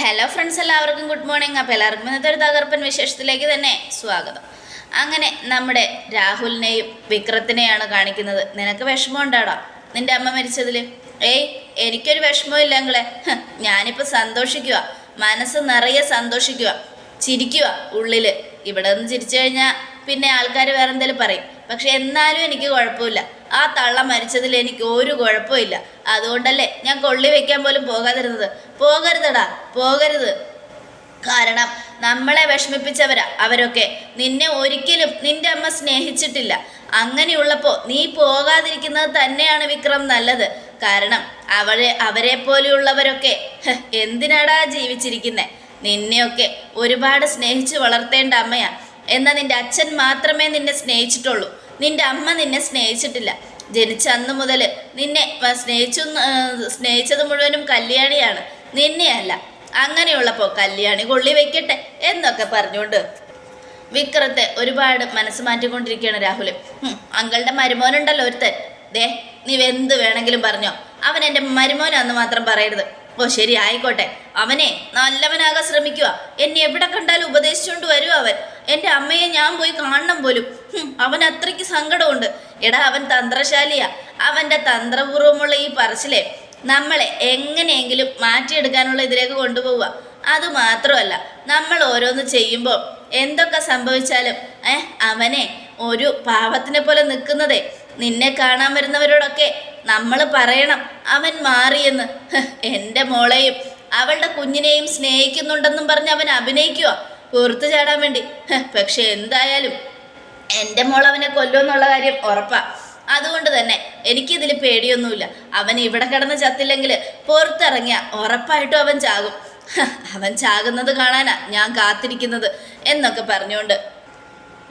Hello friends എല്ലാവർക്കും good morning അപ്പോൾ എല്ലാവർക്കും ഇന്നത്തെ ഒരു തകർപ്പൻ വിശേഷത്തിലേക്ക് തന്നെ സ്വാഗതം. അങ്ങനെ നമ്മുടെ രാഹുലിനെയും വിക്രത്തിനെയാണ് കാണിക്കുന്നത്. നിനക്ക് വിഷമം ഉണ്ടാടാ നിന്റെ അമ്മ മരിച്ചതിൽ ഏയ് എനിക്കൊരു വിഷമം അങ്ങളെ ഞാനിപ്പോൾ സന്തോഷിക്കുക മനസ്സ് നിറയെ സന്തോഷിക്കുക ചിരിക്കുക ഉള്ളിൽ ഇവിടെ നിന്ന് ചിരിച്ചു കഴിഞ്ഞാൽ പിന്നെ ആൾക്കാർ വേറെ എന്തെങ്കിലും പറയും. പക്ഷെ എന്നാലും എനിക്ക് കുഴപ്പമില്ല. ആ തള്ള മരിച്ചതിൽ എനിക്ക് ഒരു കുഴപ്പമില്ല. അതുകൊണ്ടല്ലേ ഞാൻ കൊള്ളി വെക്കാൻ പോലും പോകാതിരുന്നത്. പോകരുതടാ പോകരുത്. കാരണം നമ്മളെ വിഷമിപ്പിച്ചവരാ അവരൊക്കെ. നിന്നെ ഒരിക്കലും നിന്റെ അമ്മ സ്നേഹിച്ചിട്ടില്ല. അങ്ങനെയുള്ളപ്പോൾ നീ പോകാതിരിക്കുന്നത് തന്നെയാണ് വിക്രം നല്ലത്. കാരണം അവരെ അവരെ പോലെയുള്ളവരൊക്കെ എന്തിനാടാ ജീവിച്ചിരിക്കുന്നത് നിന്നെയൊക്കെ ഒരുപാട് സ്നേഹിച്ച് വളർത്തേണ്ട അമ്മയാ. എന്നാൽ നിന്റെ അച്ഛൻ മാത്രമേ നിന്നെ സ്നേഹിച്ചിട്ടുള്ളൂ. നിന്റെ അമ്മ നിന്നെ സ്നേഹിച്ചിട്ടില്ല. ജനിച്ച അന്ന് മുതൽ നിന്നെ സ്നേഹിച്ചു സ്നേഹിച്ചത് മുഴുവനും കല്യാണിയാണ്. നിന്നെയല്ല. അങ്ങനെയുള്ളപ്പോൾ കല്യാണി കൊള്ളി വെക്കട്ടെ എന്നൊക്കെ പറഞ്ഞുകൊണ്ട് വിക്രത്തെ ഒരുപാട് മനസ്സ് മാറ്റിക്കൊണ്ടിരിക്കുകയാണ് രാഹുൽ അങ്കളുടെ മരുമോനുണ്ടല്ലോ ഒരുത്തൻ. ദേ നീ എന്ത് വേണമെങ്കിലും പറഞ്ഞോ. അവൻ എന്റെ മരുമോനാന്ന് മാത്രം പറയരുത്. ഓ ശരി ആയിക്കോട്ടെ. അവനെ നല്ലവനാകാൻ ശ്രമിക്കുക. എന്നെ എവിടെ കണ്ടാലും ഉപദേശിച്ചുകൊണ്ട് വരും അവൻ? എന്റെ അമ്മയെ ഞാൻ പോയി കാണണം പോലും. അവൻ അത്രയ്ക്ക് സങ്കടമുണ്ട്. എടാ അവൻ തന്ത്രശാലിയാ. അവന്റെ തന്ത്രപൂർവമുള്ള ഈ പറച്ചിലെ നമ്മളെ എങ്ങനെയെങ്കിലും മാറ്റിയെടുക്കാനുള്ള ഇതിലേക്ക് കൊണ്ടുപോവുക. അതുമാത്രമല്ല നമ്മൾ ഓരോന്ന് ചെയ്യുമ്പോൾ എന്തൊക്കെ സംഭവിച്ചാലും ഏ അവനെ ഒരു പാവത്തിനെ പോലെ നിൽക്കുന്നതേ. നിന്നെ കാണാൻ വരുന്നവരോടൊക്കെ നമ്മൾ പറയണം അവൻ മാറിയെന്ന്. എന്റെ മോളെയും അവളുടെ കുഞ്ഞിനെയും സ്നേഹിക്കുന്നുണ്ടെന്നും പറഞ്ഞ് അവൻ അഭിനയിക്കുക പുറത്തു ചാടാൻ വേണ്ടി. പക്ഷെ എന്തായാലും എന്റെ മോൾ അവനെ കൊല്ലുമെന്നുള്ള കാര്യം ഉറപ്പാ. അതുകൊണ്ട് തന്നെ എനിക്കിതിൽ പേടിയൊന്നുമില്ല. അവൻ ഇവിടെ കിടന്ന് ചത്തില്ലെങ്കിൽ പുറത്തിറങ്ങിയ ഉറപ്പായിട്ടും അവൻ ചാകും. അവൻ ചാകുന്നത് കാണാനാ ഞാൻ കാത്തിരിക്കുന്നത് എന്നൊക്കെ പറഞ്ഞുകൊണ്ട്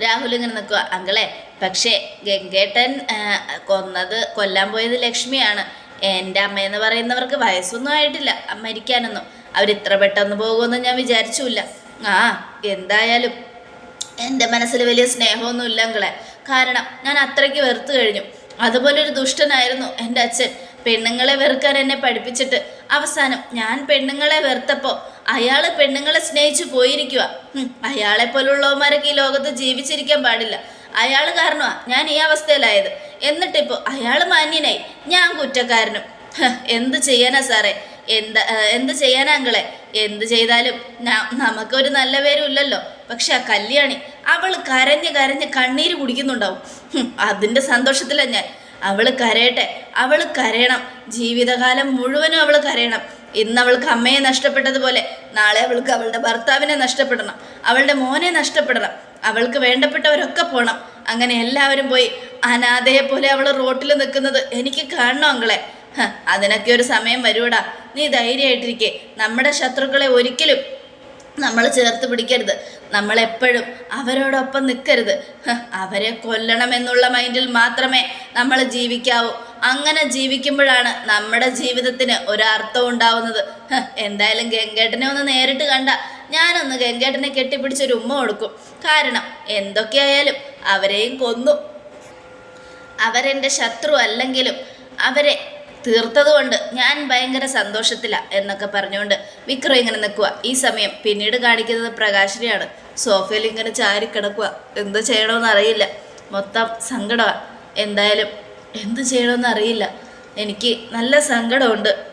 രാഹുൽ ഇങ്ങനെ നിൽക്കുക അങ്കളെ പക്ഷേ ഗംഗേട്ടൻ കൊന്നത് കൊല്ലാൻ പോയത് ലക്ഷ്മിയാണ്. എന്റെ അമ്മയെന്ന് പറയുന്നവർക്ക് വയസ്സൊന്നും ആയിട്ടില്ല. മരിക്കാനൊന്നും. അവരിത്ര പെട്ടെന്ന് പോകുമെന്ന് ഞാൻ വിചാരിച്ചില്ല ആ എന്തായാലും എന്റെ മനസ്സിൽ വലിയ സ്നേഹമൊന്നും ഇല്ലങ്കളെ കാരണം ഞാൻ അത്രയ്ക്ക് വെറുത്തു കഴിഞ്ഞു. അതുപോലെ ഒരു ദുഷ്ടനായിരുന്നു എന്റെ അച്ഛൻ. പെണ്ണുങ്ങളെ വെറുക്കാൻ എന്നെ പഠിപ്പിച്ചിട്ട്. അവസാനം ഞാൻ പെണ്ണുങ്ങളെ വെറുത്തപ്പോൾ അയാൾ പെണ്ണുങ്ങളെ സ്നേഹിച്ചു പോയിരിക്കുക അയാളെ പോലുള്ളവന്മാരൊക്കെ ഈ ലോകത്ത് ജീവിച്ചിരിക്കാൻ പാടില്ല. അയാൾ കാരണമാണ് ഞാൻ ഈ അവസ്ഥയിലായത്. എന്നിട്ടിപ്പോൾ അയാൾ മാന്യനായി. ഞാൻ കുറ്റക്കാരനും. എന്ത് ചെയ്യാനാ സാറേ? എന്താ എന്ത് ചെയ്യാനാ അങ്കളെ? എന്ത് ചെയ്താലും നമുക്കൊരു നല്ല പേരും ഇല്ലല്ലോ പക്ഷെ ആ കല്യാണി അവൾ കരഞ്ഞ് കരഞ്ഞ് കണ്ണീര് കുടിക്കുന്നുണ്ടാവും. അതിന്റെ സന്തോഷത്തിലാണ് ഞാൻ. അവൾ കരയട്ടെ അവൾ കരയണം. ജീവിതകാലം മുഴുവനും അവൾ കരയണം. ഇന്ന് അവൾക്ക് അമ്മയെ നഷ്ടപ്പെട്ടതുപോലെ നാളെ അവൾക്ക് അവളുടെ ഭർത്താവിനെ നഷ്ടപ്പെടണം. അവളുടെ മോനെ നഷ്ടപ്പെടണം. അവൾക്ക് വേണ്ടപ്പെട്ടവരൊക്കെ പോകണം അങ്ങനെ എല്ലാവരും പോയി അനാഥയെ പോലെ അവൾ റോട്ടിൽ നിൽക്കുന്നത് എനിക്ക് കാണണം അങ്കളെ. ഹ, അതിനൊക്കെ ഒരു സമയം വരൂടാ. നീ ധൈര്യമായിട്ടിരിക്കെ. നമ്മുടെ ശത്രുക്കളെ ഒരിക്കലും നമ്മൾ ചേർത്ത് പിടിക്കരുത്. നമ്മളെപ്പോഴും അവരോടൊപ്പം നിൽക്കരുത് അവരെ കൊല്ലണമെന്നുള്ള മൈൻഡിൽ മാത്രമേ നമ്മൾ ജീവിക്കാവൂ. അങ്ങനെ ജീവിക്കുമ്പോഴാണ് നമ്മുടെ ജീവിതത്തിന് ഒരർത്ഥം ഉണ്ടാവുന്നത്. എന്തായാലും ഗംഗേട്ടനെ ഒന്ന് നേരിട്ട് കണ്ട ഞാനൊന്ന് ഗംഗേട്ടനെ കെട്ടിപ്പിടിച്ചൊരു ഉമ്മ കൊടുക്കും. കാരണം എന്തൊക്കെയായാലും അവരെയും കൊന്നു. അവരെന്റെ ശത്രു അല്ലെങ്കിലും അവരെ തീർത്തതുകൊണ്ട് ഞാൻ ഭയങ്കര സന്തോഷത്തില എന്നൊക്കെ പറഞ്ഞുകൊണ്ട് വിക്രം ഇങ്ങനെ നിൽക്കുക ഈ സമയം പിന്നീട് കാണിക്കുന്നത് പ്രകാശിനെയാണ്. സോഫയിൽ ഇങ്ങനെ ചാരി കിടക്കുക എന്ത് ചെയ്യണമെന്ന് അറിയില്ല. മൊത്തം സങ്കടമാണ് എന്തായാലും എന്ത് ചെയ്യണമെന്ന് അറിയില്ല. എനിക്ക് നല്ല സങ്കടമുണ്ട്.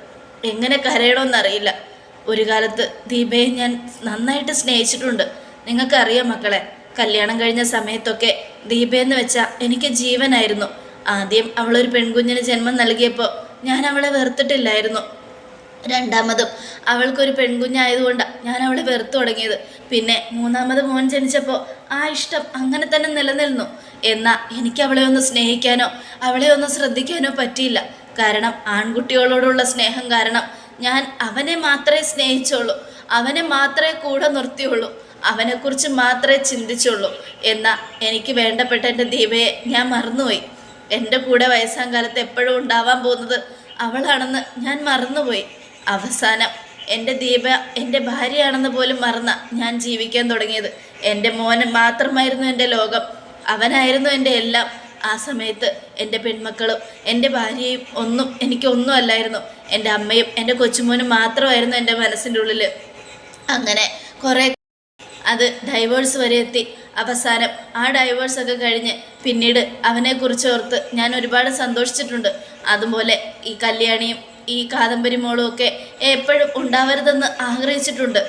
എങ്ങനെ കരയണമെന്ന് അറിയില്ല. ഒരു കാലത്ത് ദീപയെ ഞാൻ നന്നായിട്ട് സ്നേഹിച്ചിട്ടുണ്ട്. നിങ്ങൾക്കറിയാം മക്കളെ കല്യാണം കഴിഞ്ഞ സമയത്തൊക്കെ ദീപയെന്ന് വെച്ചാൽ എനിക്ക് ജീവനായിരുന്നു. ആദ്യം അവളൊരു പെൺകുഞ്ഞിന് ജന്മം നൽകിയപ്പോൾ ഞാൻ അവളെ വെറുത്തിട്ടില്ലായിരുന്നു. രണ്ടാമതും അവൾക്കൊരു പെൺകുഞ്ഞായതുകൊണ്ട് ഞാൻ അവളെ വെറുത്തു തുടങ്ങിയത്. പിന്നെ മൂന്നാമത് മോൻ ജനിച്ചപ്പോൾ ആ ഇഷ്ടം അങ്ങനെ തന്നെ നിലനിൽന്നു എന്നാൽ എനിക്ക് അവളെ ഒന്ന് സ്നേഹിക്കാനോ അവളെ ഒന്ന് ശ്രദ്ധിക്കാനോ പറ്റിയില്ല. കാരണം ആൺകുട്ടികളോടുള്ള സ്നേഹം കാരണം ഞാൻ അവനെ മാത്രമേ സ്നേഹിച്ചുള്ളൂ. അവനെ മാത്രമേ കൂടെ നിർത്തിയുള്ളൂ. അവനെക്കുറിച്ച് മാത്രമേ ചിന്തിച്ചുള്ളൂ. എന്നാൽ എനിക്ക് വേണ്ടപ്പെട്ട എന്റെ ദീപയെ ഞാൻ മറന്നുപോയി. എന്റെ കൂടെ വയസ്സാം കാലത്ത് എപ്പോഴും ഉണ്ടാവാൻ പോകുന്നത് അവളാണെന്ന് ഞാൻ മറന്നുപോയി. അവസാനം എന്റെ ദീപ എന്റെ ഭാര്യയാണെന്ന് പോലും മറന്ന ഞാൻ ജീവിക്കാൻ തുടങ്ങിയത്. എന്റെ മോന് മാത്രമായിരുന്നു എന്റെ ലോകം. അവനായിരുന്നു എന്റെ എല്ലാം. ആ സമയത്ത് എന്റെ പെൺമക്കളും എന്റെ ഭാര്യയും ഒന്നും എനിക്കൊന്നും അല്ലായിരുന്നു. എന്റെ അമ്മയും എന്റെ കൊച്ചുമോനും മാത്രമായിരുന്നു എന്റെ മനസ്സിന്റെ ഉള്ളിൽ അങ്ങനെ കുറേ അത് ഡൈവേഴ്സ് വരെ എത്തി. അവസാനം ആ ഡൈവേഴ്സ് ഒക്കെ കഴിഞ്ഞ് പിന്നീട് അവനെക്കുറിച്ച് ഓർത്ത് ഞാൻ ഒരുപാട് സന്തോഷിച്ചിട്ടുണ്ട്. അതുപോലെ ഈ കല്യാണിയും ഈ കാദംബരി മോളും ഒക്കെ എപ്പോഴും ഉണ്ടാവരുതെന്ന് ആഗ്രഹിച്ചിട്ടുണ്ട്.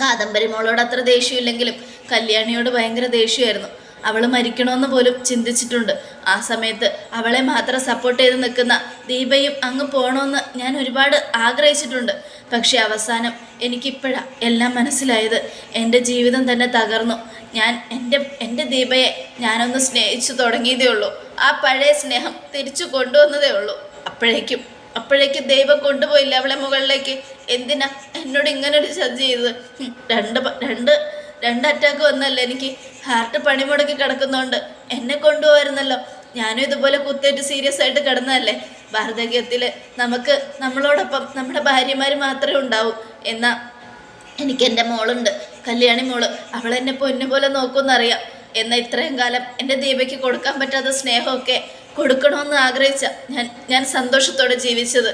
കാദംബരി മോളോട് അത്ര ദേഷ്യമില്ലെങ്കിലും കല്യാണിയോട് ഭയങ്കര ദേഷ്യമായിരുന്നു അവൾ മരിക്കണമെന്ന് പോലും ചിന്തിച്ചിട്ടുണ്ട്. ആ സമയത്ത് അവളെ മാത്രം സപ്പോർട്ട് ചെയ്ത് നിൽക്കുന്ന ദീപയും അങ്ങ് പോകണമെന്ന് ഞാൻ ഒരുപാട് ആഗ്രഹിച്ചിട്ടുണ്ട്. പക്ഷേ അവസാനം എനിക്കിപ്പോഴാണ് എല്ലാം മനസ്സിലായത്. എന്റെ ജീവിതം തന്നെ തകർന്നു. ഞാൻ എന്റെ എന്റെ ദീപയെ ഞാനൊന്ന് സ്നേഹിച്ചു തുടങ്ങിയതേ ഉള്ളൂ. ആ പഴയ സ്നേഹം തിരിച്ചു കൊണ്ടുവന്നതേ ഉള്ളൂ. അപ്പോഴേക്കും അപ്പോഴേക്കും ദൈവം കൊണ്ടുപോയില്ല അവളെ മുകളിലേക്ക്? എന്തിനാ എന്നോട് ഇങ്ങനെ ഒരു ചെയ്തത്? രണ്ട് രണ്ട് രണ്ട് അറ്റാക്ക് വന്നല്ലേ എനിക്ക് ഹാർട്ട് പണിമുടക്കി കിടക്കുന്നതുകൊണ്ട് എന്നെ കൊണ്ടുപോയിരുന്നല്ലോ. ഞാനും ഇതുപോലെ കുത്തേറ്റ് സീരിയസ് ആയിട്ട് കിടന്നതല്ലേ? വാർദ്ധക്യത്തിൽ നമുക്ക് നമ്മളോടൊപ്പം നമ്മുടെ ഭാര്യമാർ മാത്രമേ ഉണ്ടാവൂ എന്നാൽ എനിക്ക് എന്റെ മോളുണ്ട് കല്യാണി മോൾ. അവളെന്നെ പൊന്നു പോലെ നോക്കുമെന്നറിയാം. എന്നാൽ ഇത്രയും കാലം എന്റെ ദീപയ്ക്ക് കൊടുക്കാൻ പറ്റാത്ത സ്നേഹമൊക്കെ കൊടുക്കണമെന്ന് ആഗ്രഹിച്ച ഞാൻ ഞാൻ സന്തോഷത്തോടെ ജീവിച്ചത്.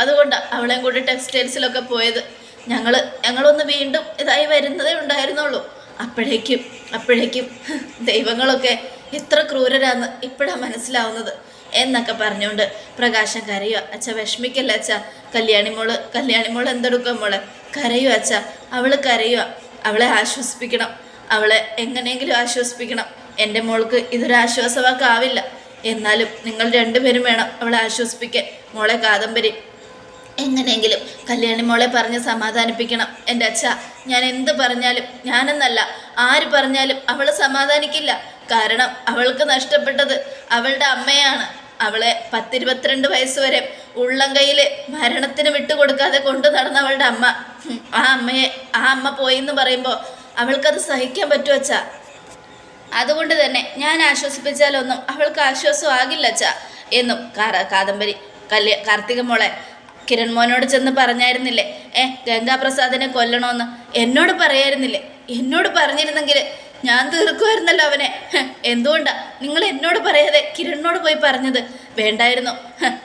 അതുകൊണ്ടാണ് അവളെയും കൂടി ടെക്സ്റ്റൈൽസിലൊക്കെ പോയത്. ഞങ്ങൾ ഞങ്ങളൊന്ന് വീണ്ടും ഇതായി വരുന്നതേ ഉണ്ടായിരുന്നുള്ളൂ. അപ്പോഴേക്കും അപ്പോഴേക്കും ദൈവങ്ങളൊക്കെ എത്ര ക്രൂരരാന്ന് ഇപ്പോഴാണ് മനസ്സിലാവുന്നത് എന്നൊക്കെ പറഞ്ഞുകൊണ്ട് പ്രകാശം കരയുക. അച്ഛ വിഷമിക്കല്ല അച്ഛ? കല്യാണിമോൾ കല്യാണിമോൾ എന്തെടുക്കുക മോളെ കരയുക അച്ഛ. അവൾ കരയുക. അവളെ ആശ്വസിപ്പിക്കണം. അവളെ എങ്ങനെയെങ്കിലും ആശ്വസിപ്പിക്കണം. എന്റെ മോൾക്ക് ഇതൊരു ആശ്വാസവാക്കാവില്ല. എന്നാലും നിങ്ങൾ രണ്ടുപേരും വേണം അവളെ ആശ്വസിപ്പിക്കാൻ. മോളെ കാദംബരി എങ്ങനെയെങ്കിലും കല്യാണി മോളെ പറഞ്ഞ് സമാധാനിപ്പിക്കണം. എന്റെ അച്ഛ ഞാൻ എന്ത് പറഞ്ഞാലും ഞാനെന്നല്ല. ആര് പറഞ്ഞാലും അവൾ സമാധാനിക്കില്ല. കാരണം അവൾക്ക് നഷ്ടപ്പെട്ടത് അവളുടെ അമ്മയാണ്. അവളെ പത്തിരുപത്തിരണ്ട് വയസ്സ് വരെ ഉള്ളം കയ്യിൽ മരണത്തിന് വിട്ടുകൊടുക്കാതെ കൊണ്ടു നടന്ന അവളുടെ അമ്മ. ആ അമ്മയെ ആ അമ്മ പോയി എന്ന് പറയുമ്പോൾ അവൾക്കത് സഹിക്കാൻ പറ്റുമോ അച്ഛാ. അതുകൊണ്ട് തന്നെ ഞാൻ ആശ്വസിപ്പിച്ചാലൊന്നും അവൾക്ക് ആശ്വാസം ആകില്ല അച്ഛ. എന്നും കാദംബരി കല്യ കാർത്തിക മോളെ കിരൺ മോനോട് ചെന്ന് പറഞ്ഞായിരുന്നില്ലേ? ഏ ഗംഗാപ്രസാദിനെ കൊല്ലണമെന്ന് എന്നോട് പറയായിരുന്നില്ലേ? എന്നോട് പറഞ്ഞിരുന്നെങ്കിൽ ഞാൻ തീർക്കുമായിരുന്നല്ലോ അവനെ. എന്തുകൊണ്ടാ? നിങ്ങൾ എന്നോട് പറയാതെ കിരണിനോട് പോയി പറഞ്ഞത്? വേണ്ടായിരുന്നു.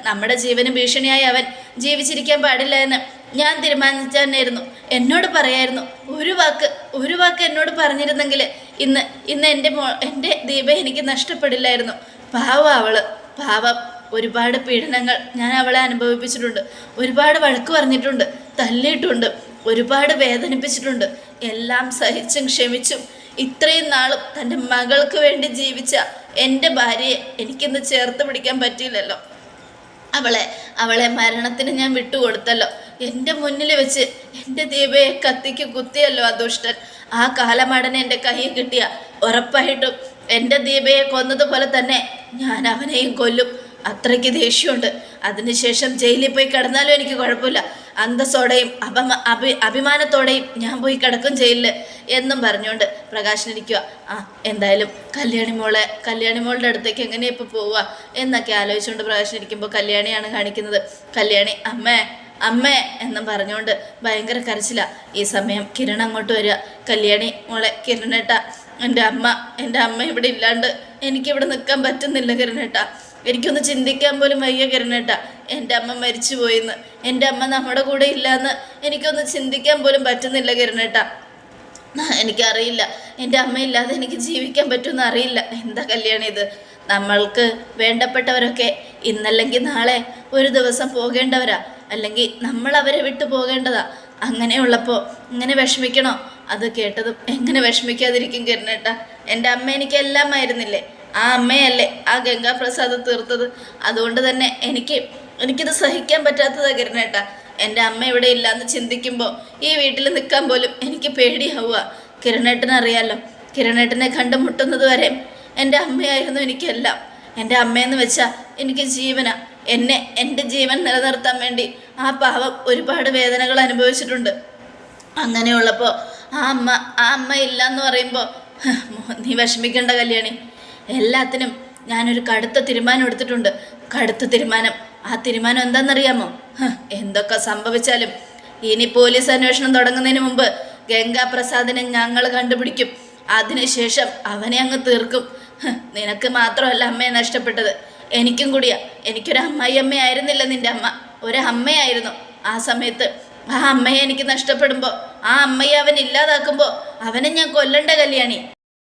നമ്മുടെ ജീവന് ഭീഷണിയായി അവൻ ജീവിച്ചിരിക്കാൻ പാടില്ല എന്ന് ഞാൻ തീരുമാനിച്ചു തന്നെയായിരുന്നു. എന്നോട് പറയായിരുന്നു. ഒരു വാക്ക് ഒരു വാക്ക് എന്നോട് പറഞ്ഞിരുന്നെങ്കിൽ ഇന്ന് ഇന്ന് എന്റെ മോ എന്റെ ദീപ എനിക്ക് നഷ്ടപ്പെടില്ലായിരുന്നു. പാവം അവൾ. പാവം. ഒരുപാട് പീഡനങ്ങൾ ഞാൻ അവളെ അനുഭവിപ്പിച്ചിട്ടുണ്ട്. ഒരുപാട് വഴക്ക് പറഞ്ഞിട്ടുണ്ട്. തല്ലിയിട്ടുണ്ട്. ഒരുപാട് വേദനിപ്പിച്ചിട്ടുണ്ട്. എല്ലാം സഹിച്ചും ക്ഷമിച്ചും ഇത്രയും നാളും തന്റെ മകൾക്ക് വേണ്ടി ജീവിച്ച എന്റെ ഭാര്യയെ എനിക്കിന്ന് ചേർത്ത് പിടിക്കാൻ പറ്റിയില്ലല്ലോ. അവളെ അവളെ മരണത്തിന് ഞാൻ വിട്ടുകൊടുത്തല്ലോ. എന്റെ മുന്നിൽ വെച്ച് എന്റെ ദീപയെ കത്തിക്ക് കുത്തിയല്ലോ ആ ദുഷ്ടൻ ആ കാലമടനെ എന്റെ കയ്യിൽ കിട്ടിയ ഉറപ്പായിട്ടും എന്റെ ദീപയെ കൊന്നതുപോലെ തന്നെ ഞാൻ അവനെയും കൊല്ലും. അത്രയ്ക്ക് ദേഷ്യമുണ്ട്. അതിനുശേഷം ജയിലിൽ പോയി കിടന്നാലും എനിക്ക് കുഴപ്പമില്ല. അന്തസ്സോടെയും അപമ അഭി അഭിമാനത്തോടെയും ഞാൻ പോയി കിടക്കും ജയിലിൽ എന്നും പറഞ്ഞുകൊണ്ട് പ്രകാശനിരിക്കുക ആ എന്തായാലും കല്യാണി മോളെ കല്യാണി മോളുടെ അടുത്തേക്ക് എങ്ങനെയാ ഇപ്പോൾ പോവുക എന്നൊക്കെ ആലോചിച്ചുകൊണ്ട് പ്രകാശനിരിക്കുമ്പോൾ കല്യാണിയാണ് കാണിക്കുന്നത്. കല്യാണി അമ്മേ അമ്മേ എന്നും പറഞ്ഞുകൊണ്ട് ഭയങ്കര കരച്ചില. ഈ സമയം കിരൺ അങ്ങോട്ട് വരിക. കല്യാണി മോളെ കിരണേട്ട എന്റെ അമ്മ എന്റെ അമ്മ ഇവിടെ ഇല്ലാണ്ട് എനിക്കിവിടെ നിൽക്കാൻ പറ്റുന്നില്ല കിരണേട്ട എനിക്കൊന്ന് ചിന്തിക്കാൻ പോലും വയ്യ കിരണേട്ട. എന്റെ അമ്മ മരിച്ചു പോയിന്ന് എന്റെ അമ്മ നമ്മുടെ കൂടെ ഇല്ലയെന്ന് എനിക്കൊന്ന് ചിന്തിക്കാൻ പോലും പറ്റുന്നില്ല കിരണേട്ട. എനിക്കറിയില്ല. എന്റെ അമ്മ ഇല്ലാതെ എനിക്ക് ജീവിക്കാൻ പറ്റുമെന്ന് അറിയില്ല. എന്താ കല്യാണം ഇത്? നമ്മൾക്ക് വേണ്ടപ്പെട്ടവരൊക്കെ ഇന്നല്ലെങ്കിൽ നാളെ ഒരു ദിവസം പോകേണ്ടവരാ. അല്ലെങ്കിൽ നമ്മൾ അവരെ വിട്ടു പോകേണ്ടതാ. അങ്ങനെയുള്ളപ്പോൾ ഇങ്ങനെ വിഷമിക്കണോ? അത് കേട്ടതും എങ്ങനെ വിഷമിക്കാതിരിക്കും കിരണേട്ട. എന്റെ അമ്മ എനിക്ക് എല്ലാം ആയിരുന്നില്ലേ ആ അമ്മയല്ലേ ആ ഗംഗാപ്രസാദ് തീർത്തത്. അതുകൊണ്ട് തന്നെ എനിക്ക് എനിക്കിത് സഹിക്കാൻ പറ്റാത്തത് കിരണേട്ടാ. എന്റെ അമ്മ ഇവിടെ ഇല്ലാന്ന് ചിന്തിക്കുമ്പോൾ ഈ വീട്ടിൽ നിൽക്കാൻ പോലും എനിക്ക് പേടിയാവുക. കിരണേട്ടനറിയാലോ കിരണേട്ടനെ കണ്ടുമുട്ടുന്നത് വരെ എന്റെ അമ്മയായിരുന്നു എനിക്കെല്ലാം. എന്റെ അമ്മയെന്ന് വെച്ചാൽ എനിക്ക് ജീവന. എന്നെ എന്റെ ജീവൻ നിലനിർത്താൻ വേണ്ടി ആ പാവം ഒരുപാട് വേദനകൾ അനുഭവിച്ചിട്ടുണ്ട്. അങ്ങനെയുള്ളപ്പോൾ ആ അമ്മ ആ അമ്മ ഇല്ല എന്ന് പറയുമ്പോൾ നീ വിഷമിക്കേണ്ട കല്യാണി. എല്ലാത്തിനും ഞാനൊരു കടുത്ത തീരുമാനം എടുത്തിട്ടുണ്ട്. കടുത്ത തീരുമാനം. ആ തീരുമാനം എന്താണെന്നറിയാമോ? എന്തൊക്കെ സംഭവിച്ചാലും ഇനി പോലീസ് അന്വേഷണം തുടങ്ങുന്നതിന് മുമ്പ് ഗംഗാപ്രസാദിനെ ഞങ്ങൾ കണ്ടുപിടിക്കും. അതിനുശേഷം അവനെ അങ്ങ് തീർക്കും. നിനക്ക് മാത്രമല്ല അമ്മയെ നഷ്ടപ്പെട്ടത്. എനിക്കും കൂടിയാ. എനിക്കൊരു അമ്മായി അമ്മയായിരുന്നില്ല നിന്റെ അമ്മ. ഒരു അമ്മയായിരുന്നു. ആ സമയത്ത് ആ അമ്മയെ എനിക്ക് നഷ്ടപ്പെടുമ്പോൾ ആ അമ്മയെ അവൻ ഇല്ലാതാക്കുമ്പോൾ അവനെ ഞാൻ കൊല്ലണ്ട കല്യാണി.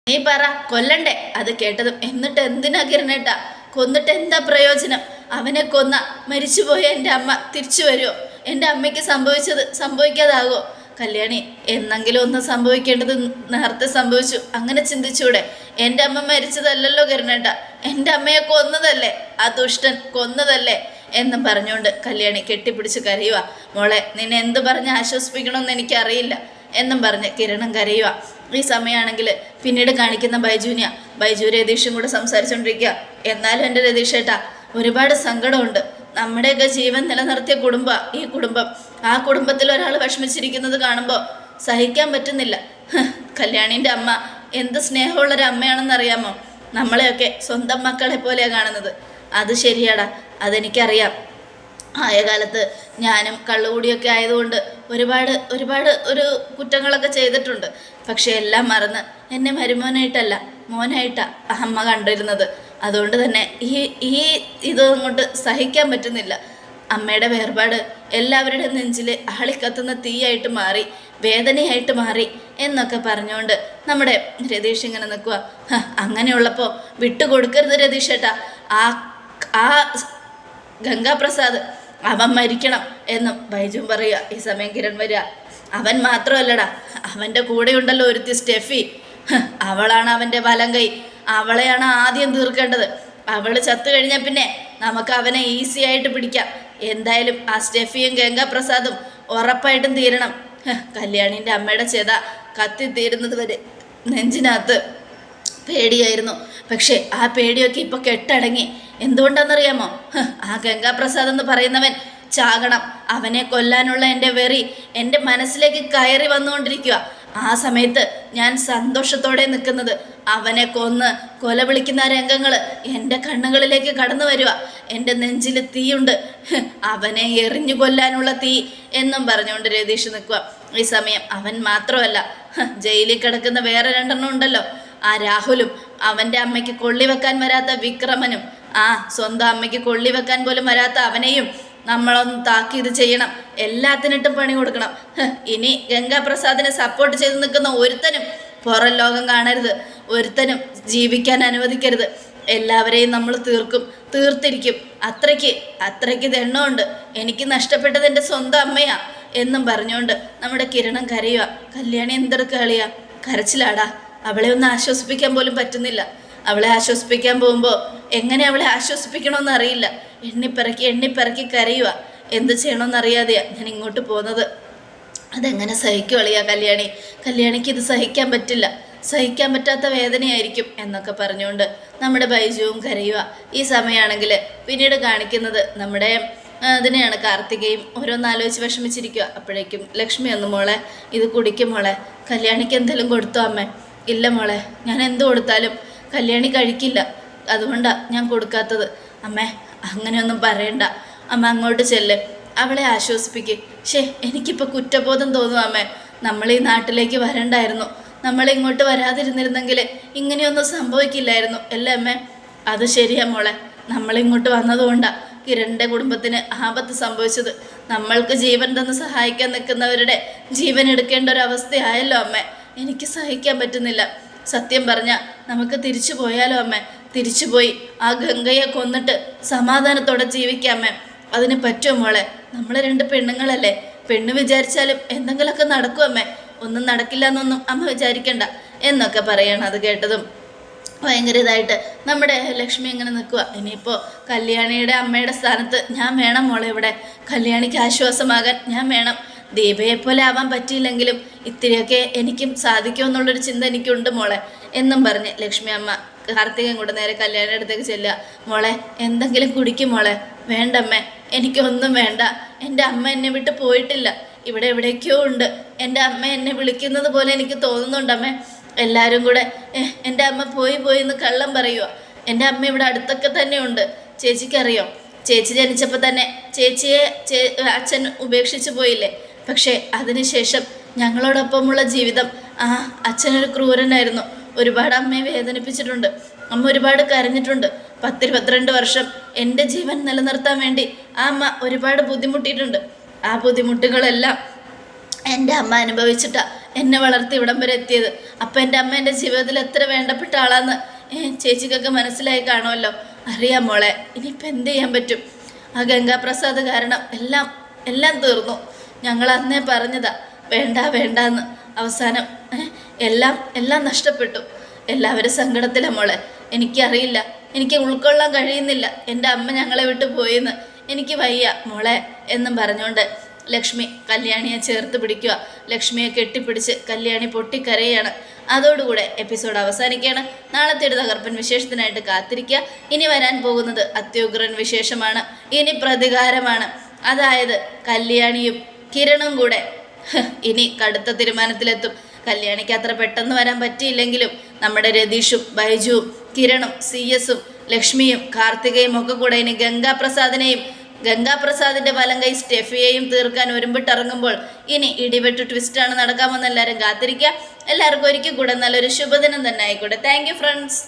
നീ പറ കൊല്ലണ്ടേ? അത് കേട്ടതും എന്നിട്ട് എന്തിനാ കിരണേട്ടാ? കൊന്നിട്ട് എന്താ പ്രയോജനം? അവനെ കൊന്ന മരിച്ചുപോയ എന്റെ അമ്മ തിരിച്ചു വരുമോ എന്റെ അമ്മയ്ക്ക് സംഭവിച്ചത് സംഭവിക്കാതാകോ? കല്യാണി എന്നെങ്കിലും ഒന്ന് സംഭവിക്കേണ്ടത് നേരത്തെ സംഭവിച്ചു. അങ്ങനെ ചിന്തിച്ചൂടെ? എന്റെ അമ്മ മരിച്ചതല്ലല്ലോ കിരണേട്ട. എന്റെ അമ്മയെ കൊന്നതല്ലേ? ആ ദുഷ്ടൻ കൊന്നതല്ലേ? എന്നും പറഞ്ഞുകൊണ്ട് കല്യാണി കെട്ടിപ്പിടിച്ച് കരയുക മോളെ നിന്നെ എന്ത് പറഞ്ഞ് ആശ്വസിപ്പിക്കണമെന്ന് എനിക്കറിയില്ല. എന്നും പറഞ്ഞ് കിരണം കരയുക. ഈ സമയമാണെങ്കിൽ പിന്നീട് കാണിക്കുന്ന ബൈജുവിനെയാ ബൈജു രതീഷും കൂടെ സംസാരിച്ചുകൊണ്ടിരിക്കുക എന്നാലും എന്റെ രതീഷേട്ടാ ഒരുപാട് സങ്കടമുണ്ട്. നമ്മുടെയൊക്കെ ജീവൻ നിലനിർത്തിയ കുടുംബ ഈ കുടുംബം. ആ കുടുംബത്തിൽ ഒരാൾ വിഷമിച്ചിരിക്കുന്നത് കാണുമ്പോൾ സഹിക്കാൻ പറ്റുന്നില്ല. കല്യാണിന്റെ അമ്മ എന്ത് സ്നേഹമുള്ളൊരു അമ്മയാണെന്ന് അറിയാമോ നമ്മളെയൊക്കെ സ്വന്തം മക്കളെ പോലെയാണ് കാണുന്നത്. അത് ശരിയാടാ അതെനിക്കറിയാം. ആയ കാലത്ത് ഞാനും കള്ളുകൂടിയൊക്കെ ആയതുകൊണ്ട് ഒരുപാട് ഒരുപാട് ഒരു കുറ്റങ്ങളൊക്കെ ചെയ്തിട്ടുണ്ട്. പക്ഷേ എല്ലാം മറന്ന് എന്നെ മരുമോനായിട്ടല്ല മോനായിട്ടാണ് അമ്മ കണ്ടിരുന്നത്. അതുകൊണ്ട് തന്നെ ഈ ഈ ഇത് അങ്ങോട്ട് സഹിക്കാൻ പറ്റുന്നില്ല. അമ്മയുടെ വേർപാട് എല്ലാവരുടെ നെഞ്ചിൽ ആളിക്കത്തുന്ന തീയായിട്ട് മാറി വേദനയായിട്ട് മാറി എന്നൊക്കെ പറഞ്ഞുകൊണ്ട് നമ്മുടെ രതീഷ് ഇങ്ങനെ നിൽക്കുക അങ്ങനെയുള്ളപ്പോൾ വിട്ടുകൊടുക്കരുത് രതീഷേട്ടാ. ആ ആ ഗംഗാപ്രസാദ് അവൻ മരിക്കണം എന്നും ബൈജും പറയുക. ഈ സമയം കിരൺ വരിക. അവൻ മാത്രമല്ലടാ അവന്റെ കൂടെ ഉണ്ടല്ലോ ഒരുത്തി സ്റ്റെഫി. അവളാണ് അവന്റെ വലം കൈ. അവളെയാണ് ആദ്യം തീർക്കേണ്ടത്. അവൾ ചത്തു കഴിഞ്ഞാൽ പിന്നെ നമുക്ക് അവനെ ഈസി ആയിട്ട് പിടിക്കാം. എന്തായാലും ആ സ്റ്റെഫിയും ഗംഗാപ്രസാദും ഉറപ്പായിട്ടും തീരണം. കല്യാണിന്റെ അമ്മയുടെ ചെത കത്തി തീരുന്നത് വരെ നെഞ്ചിനകത്ത് പേടിയായിരുന്നു. പക്ഷേ ആ പേടിയൊക്കെ ഇപ്പോൾ കെട്ടടങ്ങി. എന്തുകൊണ്ടാണെന്നറിയാമോ? ആ ഗംഗാപ്രസാദ് എന്ന് പറയുന്നവൻ ചാകണം. അവനെ കൊല്ലാനുള്ള എന്റെ വെറി എന്റെ മനസ്സിലേക്ക് കയറി വന്നുകൊണ്ടിരിക്കുക. ആ സമയത്ത് ഞാൻ സന്തോഷത്തോടെ നിൽക്കുന്നത് അവനെ കൊന്ന് കൊല വിളിക്കുന്ന രംഗങ്ങൾ എന്റെ കണ്ണുകളിലേക്ക് കടന്നു വരിക എന്റെ നെഞ്ചിൽ തീയുണ്ട്. അവനെ എറിഞ്ഞു കൊല്ലാനുള്ള തീ എന്നും പറഞ്ഞുകൊണ്ട് രതീഷ് നിൽക്കുക ഈ സമയം അവൻ മാത്രമല്ല ജയിലിൽ കിടക്കുന്ന വേറെ രണ്ടെണ്ണം ഉണ്ടല്ലോ. ആ രാഹുലും അവന്റെ അമ്മയ്ക്ക് കൊള്ളി വെക്കാൻ വരാത്ത വിക്രമനും ആ സ്വന്തം അമ്മയ്ക്ക് കൊള്ളി വെക്കാൻ പോലും വരാത്ത അവനെയും നമ്മളൊന്ന് താക്കി ഇത് ചെയ്യണം. എല്ലാത്തിനിട്ടും പണി കൊടുക്കണം. ഇനി ഗംഗാപ്രസാദിനെ സപ്പോർട്ട് ചെയ്ത് നിൽക്കുന്ന ഒരുത്തനും പുറം ലോകം കാണരുത്. ഒരുത്തനും ജീവിക്കാൻ അനുവദിക്കരുത്. എല്ലാവരെയും നമ്മൾ തീർക്കും തീർത്തിരിക്കും. അത്രയ്ക്ക് അത്രയ്ക്ക് ദണ്ണമുണ്ട് എനിക്ക് നഷ്ടപ്പെട്ടത് എന്റെ സ്വന്തം അമ്മയാ എന്നും പറഞ്ഞുകൊണ്ട് നമ്മുടെ കിരണം കരയുക കല്യാണി എന്തെടുക്കുക കളിയാ? കരച്ചിലാടാ. അവളെ ഒന്ന് ആശ്വസിപ്പിക്കാൻ പോലും പറ്റുന്നില്ല. അവളെ ആശ്വസിപ്പിക്കാൻ പോകുമ്പോൾ എങ്ങനെ അവളെ ആശ്വസിപ്പിക്കണമെന്ന് അറിയില്ല. എണ്ണിപ്പിറക്കി എണ്ണിപ്പിറക്കി കരയുക എന്ത് ചെയ്യണമെന്ന് അറിയാതെയാ ഞാൻ ഇങ്ങോട്ട് പോകുന്നത് അതെങ്ങനെ സഹിക്കുവളിയാ കല്യാണി? കല്യാണിക്ക് ഇത് സഹിക്കാൻ പറ്റില്ല. സഹിക്കാൻ പറ്റാത്ത വേദനയായിരിക്കും എന്നൊക്കെ പറഞ്ഞുകൊണ്ട് നമ്മുടെ ബൈജുവും കരയുക ഈ സമയമാണെങ്കിൽ പിന്നീട് കാണിക്കുന്നത് നമ്മുടെ അതിനെയാണ് കാർത്തികയും ഓരോന്നാലോചിച്ച് വിഷമിച്ചിരിക്കുക അപ്പോഴേക്കും ലക്ഷ്മി ഒന്ന് മോളെ ഇത് കുടിക്കും മോളെ. കല്യാണിക്ക് എന്തെങ്കിലും കൊടുത്തോ അമ്മേ? ഇല്ല മോളെ ഞാൻ എന്ത് കൊടുത്താലും കല്യാണി കഴിക്കില്ല. അതുകൊണ്ടാണ് ഞാൻ കൊടുക്കാത്തത്. അമ്മേ അങ്ങനെയൊന്നും പറയണ്ട. അമ്മ അങ്ങോട്ട് ചെല്ല്. അവളെ ആശ്വസിപ്പിക്ക്. ഷേ എനിക്കിപ്പോൾ കുറ്റബോധം തോന്നും അമ്മേ. നമ്മൾ ഈ നാട്ടിലേക്ക് വരണ്ടായിരുന്നു. നമ്മൾ ഇങ്ങോട്ട് വരാതിരുന്നിരുന്നെങ്കിൽ ഇങ്ങനെയൊന്നും സംഭവിക്കില്ലായിരുന്നു. അല്ലേ അമ്മേ? അത് ശരിയാ മോളെ. നമ്മളിങ്ങോട്ട് വന്നതുകൊണ്ടാണ് കിരണിന്റെ കുടുംബത്തിന് ആപത്ത് സംഭവിച്ചത്. നമ്മൾക്ക് ജീവൻ തന്ന് സഹായിക്കാൻ നിൽക്കുന്നവരുടെ ജീവൻ എടുക്കേണ്ട ഒരു അവസ്ഥയായല്ലോ അമ്മേ. എനിക്ക് സഹിക്കാൻ പറ്റുന്നില്ല. സത്യം പറഞ്ഞ നമുക്ക് തിരിച്ചു പോയാലോ അമ്മേ? തിരിച്ചു പോയി. ആ ഗംഗയെ കൊന്നിട്ട് സമാധാനത്തോടെ ജീവിക്കാമേ അതിന് പറ്റുമോ മോളെ? നമ്മൾ രണ്ട് പെണ്ണുങ്ങളല്ലേ. പെണ്ണ് വിചാരിച്ചാലും എന്തെങ്കിലുമൊക്കെ നടക്കും അമ്മേ. ഒന്നും നടക്കില്ല എന്നൊന്നും അമ്മ വിചാരിക്കണ്ട എന്നൊക്കെ പറയണം അത് കേട്ടതും. ഭയങ്കര ഇതായിട്ട് നമ്മുടെ ലക്ഷ്മി ഇങ്ങനെ നിൽക്കുക ഇനിയിപ്പോൾ കല്യാണിയുടെ അമ്മയുടെ സ്ഥാനത്ത് ഞാൻ വേണം മോളെ ഇവിടെ. കല്യാണിക്ക് ആശ്വാസമാകാൻ ഞാൻ വേണം. ദീപയെ പോലെ ആവാൻ പറ്റിയില്ലെങ്കിലും ഇത്തിരിയൊക്കെ എനിക്കും സാധിക്കുമെന്നുള്ളൊരു ചിന്ത എനിക്കുണ്ട് മോളെ എന്നും പറഞ്ഞ് ലക്ഷ്മി അമ്മ കാർത്തികൻ കൂടെ നേരെ കല്യാണ അടുത്തേക്ക് ചെല്ലുക. മോളെ എന്തെങ്കിലും കുടിക്കും മോളെ. വേണ്ടമ്മേ എനിക്കൊന്നും വേണ്ട. എന്റെ അമ്മ എന്നെ വിട്ട് പോയിട്ടില്ല. ഇവിടെ എവിടേക്കോ ഉണ്ട്. എന്റെ അമ്മ എന്നെ വിളിക്കുന്നത് പോലെ എനിക്ക് തോന്നുന്നുണ്ടമ്മേ. എല്ലാവരും കൂടെ എന്റെ അമ്മ പോയി പോയി എന്ന് കള്ളം പറയുക എന്റെ അമ്മ ഇവിടെ അടുത്തൊക്കെ തന്നെ ഉണ്ട് ചേച്ചിക്കറിയോ? ചേച്ചി ജനിച്ചപ്പോൾ തന്നെ ചേച്ചിയെ അച്ഛൻ ഉപേക്ഷിച്ച് പോയില്ലേ? പക്ഷേ അതിനുശേഷം ഞങ്ങളോടൊപ്പമുള്ള ജീവിതം ആ അച്ഛനൊരു ക്രൂരനായിരുന്നു. ഒരുപാട് അമ്മയെ വേദനിപ്പിച്ചിട്ടുണ്ട്. അമ്മ ഒരുപാട് കരഞ്ഞിട്ടുണ്ട്. പത്തിരുപത്തിരണ്ട് വർഷം എന്റെ ജീവൻ നിലനിർത്താൻ വേണ്ടി ആ അമ്മ ഒരുപാട് ബുദ്ധിമുട്ടിയിട്ടുണ്ട്. ആ ബുദ്ധിമുട്ടുകളെല്ലാം എന്റെ അമ്മ അനുഭവിച്ചിട്ടാ എന്നെ വളർത്തി ഇവിടം വരെ എത്തിയത്. അപ്പം എന്റെ അമ്മ എന്റെ ജീവിതത്തിൽ എത്ര വേണ്ടപ്പെട്ട ആളാന്ന് ചേച്ചിക്കൊക്കെ മനസ്സിലായി കാണുമല്ലോ. അറിയാം മോളെ ഇനിയിപ്പോൾ എന്ത് ചെയ്യാൻ പറ്റും? ആ ഗംഗാപ്രസാദ് കാരണം എല്ലാം എല്ലാം തീർന്നു. ഞങ്ങൾ അന്നേ പറഞ്ഞതാ വേണ്ട വേണ്ടാന്ന്. അവസാനം എല്ലാം എല്ലാം നഷ്ടപ്പെട്ടു. എല്ലാവരും സങ്കടത്തിലെ മോളെ. എനിക്കറിയില്ല എനിക്ക് ഉൾക്കൊള്ളാൻ കഴിയുന്നില്ല. എന്റെ അമ്മ ഞങ്ങളെ വിട്ടു പോയെന്ന്. എനിക്ക് വയ്യ മോളെ എന്നും പറഞ്ഞുകൊണ്ട് ലക്ഷ്മി കല്യാണിയെ ചേർത്ത് പിടിക്കുക ലക്ഷ്മിയെ കെട്ടിപ്പിടിച്ച് കല്യാണി പൊട്ടിക്കരയാണ്. അതോടുകൂടെ എപ്പിസോഡ് അവസാനിക്കുകയാണ്. നാളത്തെ ഒരു തകർപ്പൻ വിശേഷത്തിനായിട്ട് കാത്തിരിക്കുക. ഇനി വരാൻ പോകുന്നത് അത്യുഗ്രൻ വിശേഷമാണ്. ഇനി പ്രതികാരമാണ്. അതായത് കല്യാണിയും കിരണും കൂടെ. ഇനി കടുത്ത തീരുമാനത്തിലെത്തും. കല്യാണിക്ക് അത്ര പെട്ടെന്ന് വരാൻ പറ്റിയില്ലെങ്കിലും നമ്മുടെ രതീഷും ബൈജുവും കിരണും സി എസും ലക്ഷ്മിയും കാർത്തികയും ഒക്കെ കൂടെ ഇനി ഗംഗാപ്രസാദിനെയും ഗംഗാപ്രസാദിന്റെ വലം കൈ സ്റ്റെഫിയെയും തീർക്കാൻ ഒരുമ്പിട്ടിറങ്ങുമ്പോൾ ഇനി ഇടിവെട്ട് ട്വിസ്റ്റാണ് നടക്കാമെന്ന് എല്ലാവരും കാത്തിരിക്കുക. എല്ലാവർക്കും ഒരിക്കൽ കൂടെ നല്ലൊരു ശുഭദിനം തന്നെ ആയിക്കോട്ടെ. Thank friends